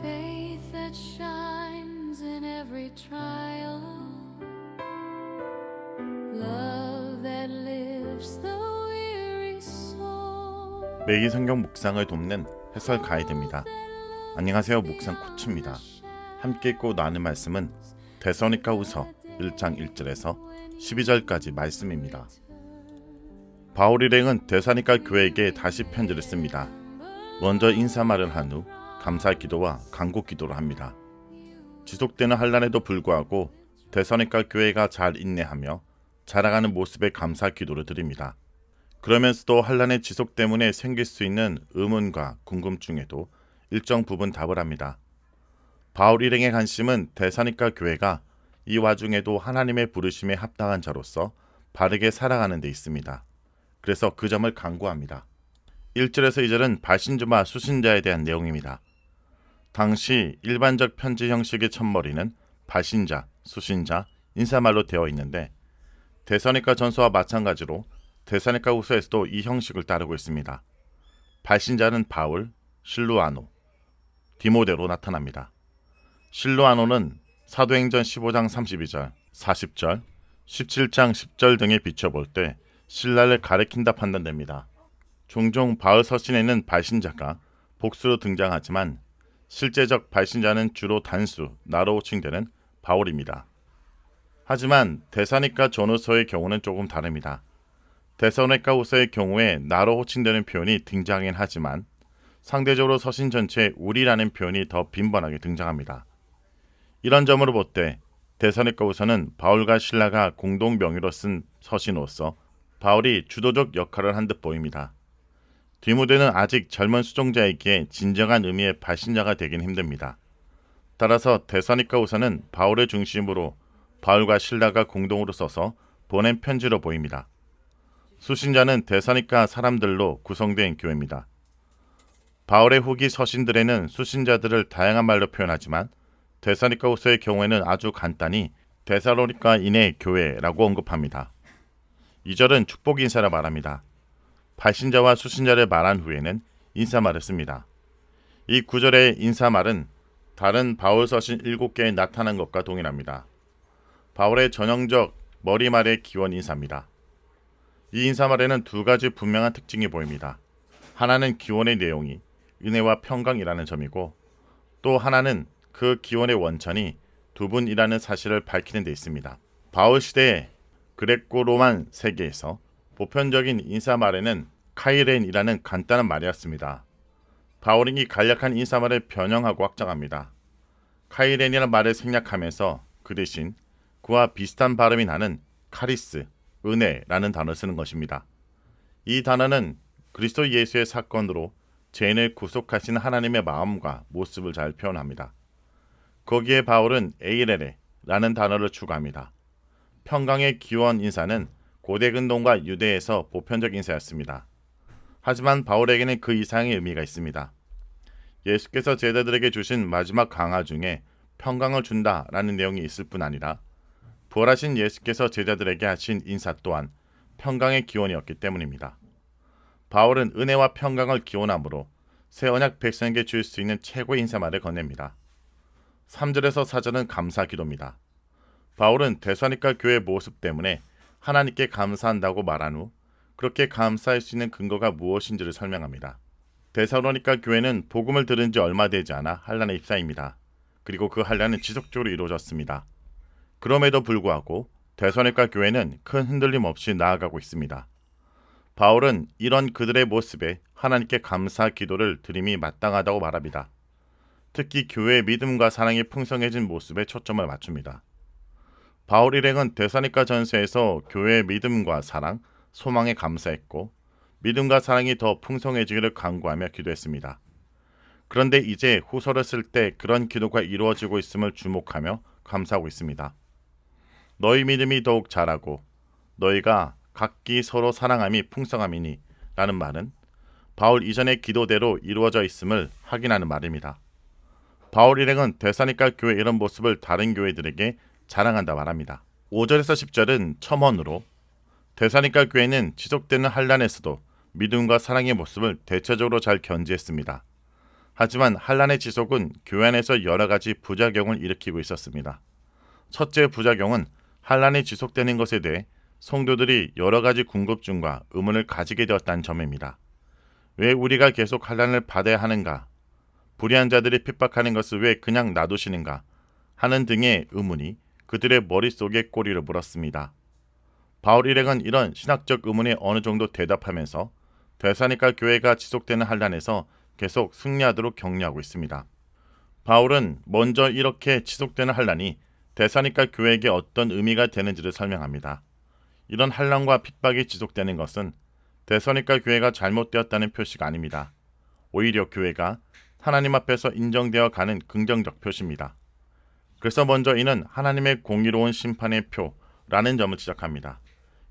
Faith that shines in every trial. Love that lifts the weary soul. 매일 성경 묵상을 돕는 해설 가이드입니다. 안녕하세요. 묵상 코치입니다. 함께 읽고 나눈 말씀은 데서니가후서 1장 1절에서 12절까지 말씀입니다. 바울 일행은 데사니가 교회에게 다시 편지를 씁니다. 먼저 인사말을 한 후 감사 기도와 간구 기도를 합니다. 지속되는 환란에도 불구하고 데서니가 교회가 잘 인내하며 자라가는 모습에 감사 기도를 드립니다. 그러면서도 환란의 지속 때문에 생길 수 있는 의문과 궁금증에도 일정 부분 답을 합니다. 바울 일행의 관심은 대사니까 교회가 이 와중에도 하나님의 부르심에 합당한 자로서 바르게 살아가는 데 있습니다. 그래서 그 점을 강구합니다. 1절에서 2절은 발신주마 수신자에 대한 내용입니다. 당시 일반적 편지 형식의 첫머리는 발신자, 수신자, 인사말로 되어 있는데 대사니까 전서와 마찬가지로 대사니까 후서에서도 이 형식을 따르고 있습니다. 발신자는 바울, 실루아노, 디모데로 나타납니다. 실루아노는 사도행전 15장 32절, 40절, 17장 10절 등에 비춰볼 때 신라를 가리킨다 판단됩니다. 종종 바울 서신에는 발신자가 복수로 등장하지만 실제적 발신자는 주로 단수, 나로 호칭되는 바울입니다. 하지만 대사니까 전후서의 경우는 조금 다릅니다. 대사니까 후서의 경우에 나로 호칭되는 표현이 등장하긴 하지만 상대적으로 서신 전체에 우리라는 표현이 더 빈번하게 등장합니다. 이런 점으로 볼 때 대사니까 후서는 바울과 신라가 공동 명의로 쓴 서신으로서 바울이 주도적 역할을 한 듯 보입니다. 디모데는 아직 젊은 수종자이기에 진정한 의미의 발신자가 되긴 힘듭니다. 따라서 대사니까 후서는 바울의 중심으로 바울과 신라가 공동으로 써서 보낸 편지로 보입니다. 수신자는 대사니까 사람들로 구성된 교회입니다. 바울의 후기 서신들에는 수신자들을 다양한 말로 표현하지만 데사니까 후서의 경우에는 아주 간단히 데살로니카인의 교회라고 언급합니다. 2절은 축복 인사라 말합니다. 발신자와 수신자를 말한 후에는 인사말을 씁니다. 이 구절의 인사말은 다른 바울 서신 7개에 나타난 것과 동일합니다. 바울의 전형적 머리말의 기원 인사입니다. 이 인사말에는 두 가지 분명한 특징이 보입니다. 하나는 기원의 내용이 은혜와 평강이라는 점이고 또 하나는 그 기원의 원천이 두 분이라는 사실을 밝히는 데 있습니다. 바울 시대의 그레코 로만 세계에서 보편적인 인사말에는 카이렌이라는 간단한 말이었습니다. 바울이 이 간략한 인사말을 변형하고 확장합니다. 카이렌이라는 말을 생략하면서 그 대신 그와 비슷한 발음이 나는 카리스, 은혜라는 단어를 쓰는 것입니다. 이 단어는 그리스도 예수의 사건으로 죄인을 구속하신 하나님의 마음과 모습을 잘 표현합니다. 거기에 바울은 에이레레라는 단어를 추가합니다. 평강의 기원 인사는 고대 근동과 유대에서 보편적 인사였습니다. 하지만 바울에게는 그 이상의 의미가 있습니다. 예수께서 제자들에게 주신 마지막 강화 중에 평강을 준다라는 내용이 있을 뿐 아니라 부활하신 예수께서 제자들에게 하신 인사 또한 평강의 기원이었기 때문입니다. 바울은 은혜와 평강을 기원함으로 새 언약 백성에게 줄 수 있는 최고의 인사말을 건넵니다. 3절에서 4절은 감사 기도입니다. 바울은 대사니까 교회 모습 때문에 하나님께 감사한다고 말한 후 그렇게 감사할 수 있는 근거가 무엇인지를 설명합니다. 데살로니까 교회는 복음을 들은 지 얼마 되지 않아 한란에 입사입니다. 그리고 그 한란은 지속적으로 이루어졌습니다. 그럼에도 불구하고 데살로니까 교회는 큰 흔들림 없이 나아가고 있습니다. 바울은 이런 그들의 모습에 하나님께 감사 기도를 드림이 마땅하다고 말합니다. 특히 교회의 믿음과 사랑이 풍성해진 모습에 초점을 맞춥니다. 바울 일행은 데사니까 전서에서 교회의 믿음과 사랑, 소망에 감사했고 믿음과 사랑이 더 풍성해지기를 간구하며 기도했습니다. 그런데 이제 후서를 쓸 때 그런 기도가 이루어지고 있음을 주목하며 감사하고 있습니다. 너희 믿음이 더욱 자라고 너희가 각기 서로 사랑함이 풍성함이니 라는 말은 바울 이전의 기도대로 이루어져 있음을 확인하는 말입니다. 바울 일행은 대사니까 교회 이런 모습을 다른 교회들에게 자랑한다 말합니다. 5절에서 10절은 첨언으로 대사니까 교회는 지속되는 한란에서도 믿음과 사랑의 모습을 대체적으로 잘 견지했습니다. 하지만 한란의 지속은 교회 안에서 여러 가지 부작용을 일으키고 있었습니다. 첫째 부작용은 한란이 지속되는 것에 대해 성도들이 여러 가지 궁금증과 의문을 가지게 되었다는 점입니다. 왜 우리가 계속 한란을 받아야 하는가? 불의한 자들이 핍박하는 것을 왜 그냥 놔두시는가? 하는 등의 의문이 그들의 머릿속에 꼬리를 물었습니다. 바울 일행은 이런 신학적 의문에 어느 정도 대답하면서 대사니까 교회가 지속되는 한란에서 계속 승리하도록 격려하고 있습니다. 바울은 먼저 이렇게 지속되는 한란이 대사니까 교회에게 어떤 의미가 되는지를 설명합니다. 이런 한란과 핍박이 지속되는 것은 대서니까 교회가 잘못되었다는 표시가 아닙니다. 오히려 교회가 하나님 앞에서 인정되어 가는 긍정적 표시입니다. 그래서 먼저 이는 하나님의 공의로운 심판의 표라는 점을 지적합니다.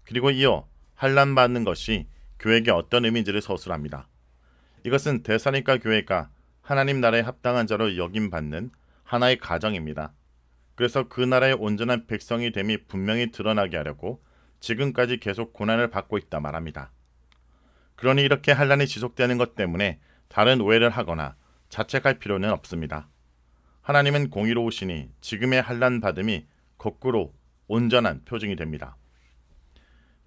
그리고 이어 한란 받는 것이 교회에게 어떤 의미인지를 서술합니다. 이것은 대사니까 교회가 하나님 나라에 합당한 자로 여김 받는 하나의 가정입니다. 그래서 그 나라의 온전한 백성이 됨이 분명히 드러나게 하려고 지금까지 계속 고난을 받고 있다 말합니다. 그러니 이렇게 한란이 지속되는 것 때문에 다른 오해를 하거나 자책할 필요는 없습니다. 하나님은 공의로우시니 지금의 한란 받음이 거꾸로 온전한 표징이 됩니다.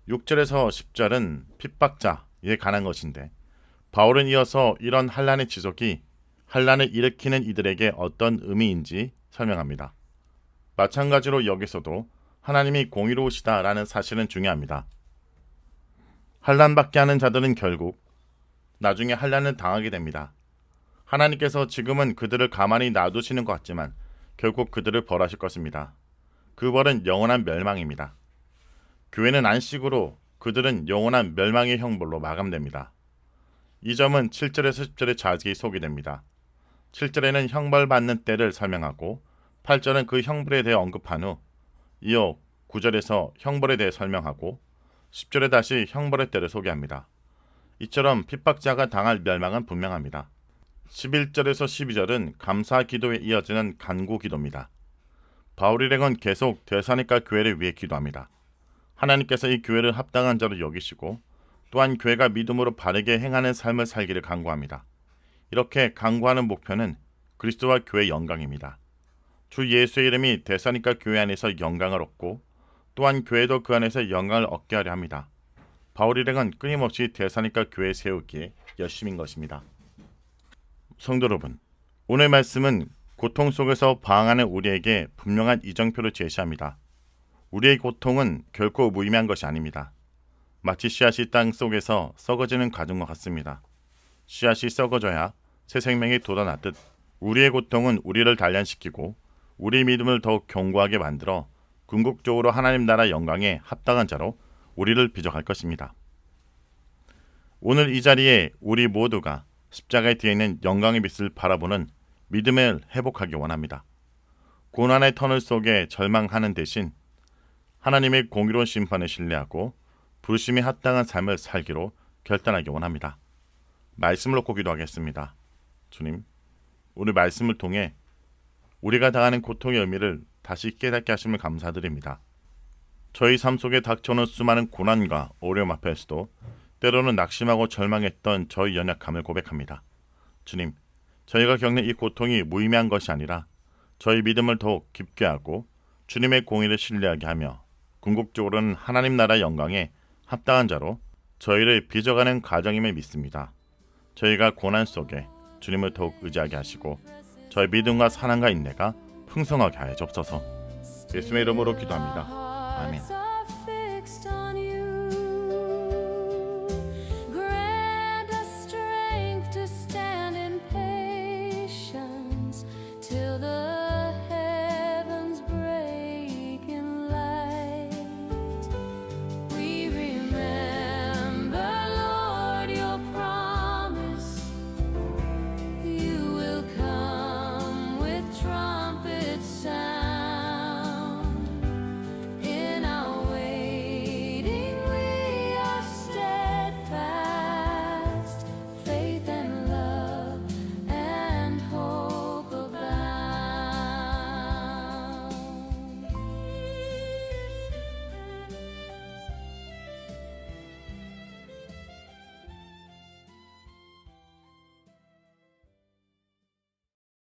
6절에서 10절은 핍박자에 관한 것인데 바울은 이어서 이런 한란의 지속이 한란을 일으키는 이들에게 어떤 의미인지 설명합니다. 마찬가지로 여기서도 하나님이 공의로우시다라는 사실은 중요합니다. 한란받게 하는 자들은 결국 나중에 한란을 당하게 됩니다. 하나님께서 지금은 그들을 가만히 놔두시는 것 같지만 결국 그들을 벌하실 것입니다. 그 벌은 영원한 멸망입니다. 교회는 안식으로 그들은 영원한 멸망의 형벌로 마감됩니다. 이 점은 7절에서 10절에 자세히 소개됩니다. 7절에는 형벌받는 때를 설명하고 8절은 그 형벌에 대해 언급한 후 이어 9절에서 형벌에 대해 설명하고 10절에 다시 형벌의 때를 소개합니다. 이처럼 핍박자가 당할 멸망은 분명합니다. 11절에서 12절은 감사 기도에 이어지는 간구 기도입니다. 바울 일행은 계속 대사니까 교회를 위해 기도합니다. 하나님께서 이 교회를 합당한 자로 여기시고 또한 교회가 믿음으로 바르게 행하는 삶을 살기를 간구합니다. 이렇게 간구하는 목표는 그리스도와 교회 영광입니다. 주 예수의 이름이 대사니까 교회 안에서 영광을 얻고 또한 교회도 그 안에서 영광을 얻게 하려 합니다. 바울 일행은 끊임없이 대사니까 교회 세우기에 열심인 것입니다. 성도 여러분, 오늘 말씀은 고통 속에서 방황하는 우리에게 분명한 이정표를 제시합니다. 우리의 고통은 결코 무의미한 것이 아닙니다. 마치 씨앗이 땅 속에서 썩어지는 과정과 같습니다. 씨앗이 썩어져야 새 생명이 돋아나듯 우리의 고통은 우리를 단련시키고 우리 믿음을 더욱 견고하게 만들어 궁극적으로 하나님 나라 영광에 합당한 자로 우리를 비적할 것입니다. 오늘 이 자리에 우리 모두가 십자가에 뒤에 있는 영광의 빛을 바라보는 믿음을 회복하기 원합니다. 고난의 터널 속에 절망하는 대신 하나님의 공의로운 심판을 신뢰하고 부르심에 합당한 삶을 살기로 결단하기 원합니다. 말씀을 놓고 기도하겠습니다. 주님, 오늘 말씀을 통해 우리가 당하는 고통의 의미를 다시 깨닫게 하심을 감사드립니다. 저희 삶 속에 닥쳐오는 수많은 고난과 어려움 앞에서도 때로는 낙심하고 절망했던 저희 연약함을 고백합니다. 주님, 저희가 겪는 이 고통이 무의미한 것이 아니라 저희 믿음을 더욱 깊게 하고 주님의 공의를 신뢰하게 하며 궁극적으로는 하나님 나라 영광에 합당한 자로 저희를 빚어가는 가정임을 믿습니다. 저희가 고난 속에 주님을 더욱 의지하게 하시고 저희 믿음과 사랑과 인내가 풍성하게 하여 접소서 예수의 이름으로 기도합니다. 아멘.